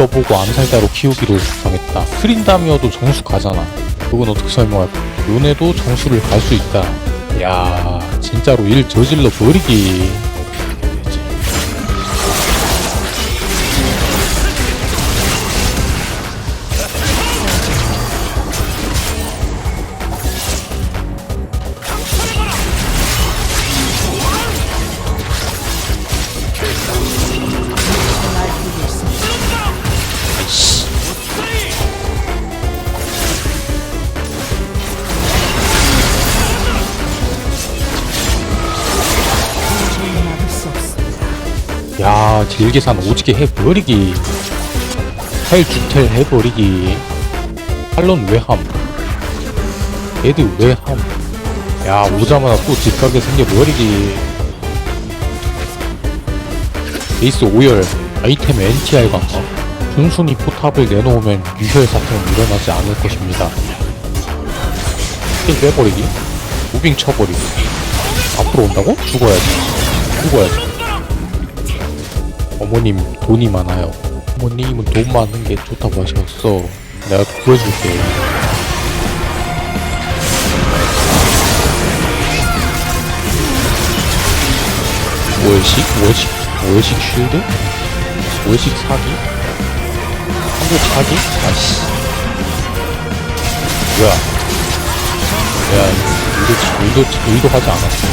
이거 보고 암살자로 키우기로 정했다. 트린다미어도 정수 가잖아. 그건 어떻게 설명할 거야? 요네도 정수를 갈 수 있다. 야 진짜로 일 저질러 버리기. 야 질계산 오지게 해버리기. 탈주텔 해버리기. 탈론 외함. 애드 외함. 야 오자마자 또 집가게 생겨버리기. 에이스 5열 아이템 NTR 강화. 순순히 포탑을 내놓으면 유혈 사태는 일어나지 않을 것입니다. 힐 빼버리기. 무빙 쳐버리기. 앞으로 온다고? 죽어야지. 죽어야지. 어머님 돈이 많아요. 어머님은 돈 많은 게 좋다고 하셨어. 내가 구해줄게. 월식? 월식? 월식 쉴드? 월식 사기? 한국 사기? 아씨. 뭐야. 야, 의도, 의도, 의도하지 않았어.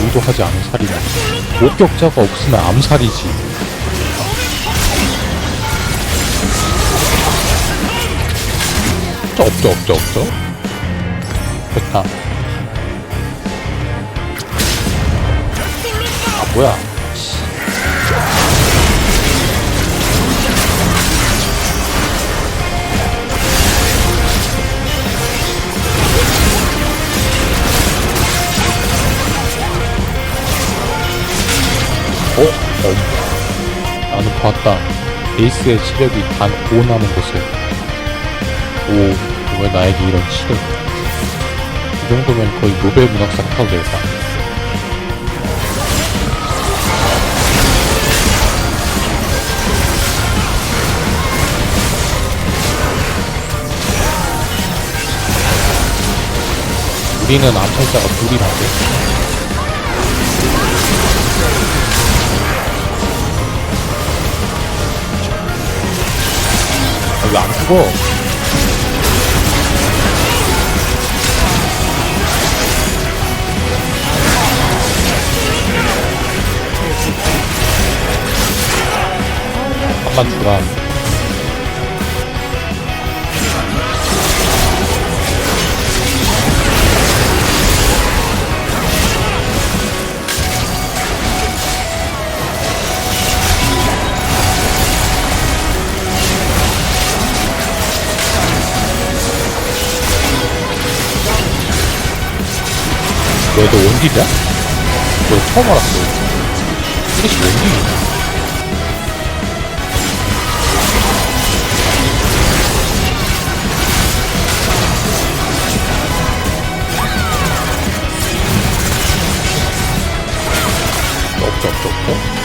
야, 의도하지 않은 살이다. 목격자가 없으면 암살이지. 없죠, 없죠, 없죠. 됐다. 아, 뭐야. 어? 어? 나는 봤다. 에이스의 체력이 단 5 남은 것을. 오, 왜 나에게 이런 시력? 이 정도면 거의 노벨 문학상 타도 되겠다. 우리는 암살자가 둘이라고. 아, 왜안 죽어? 한번 뭐야 너 원딜이야? 너 처음 알았어. 이것이 원딜이야. 없어 없어 없어?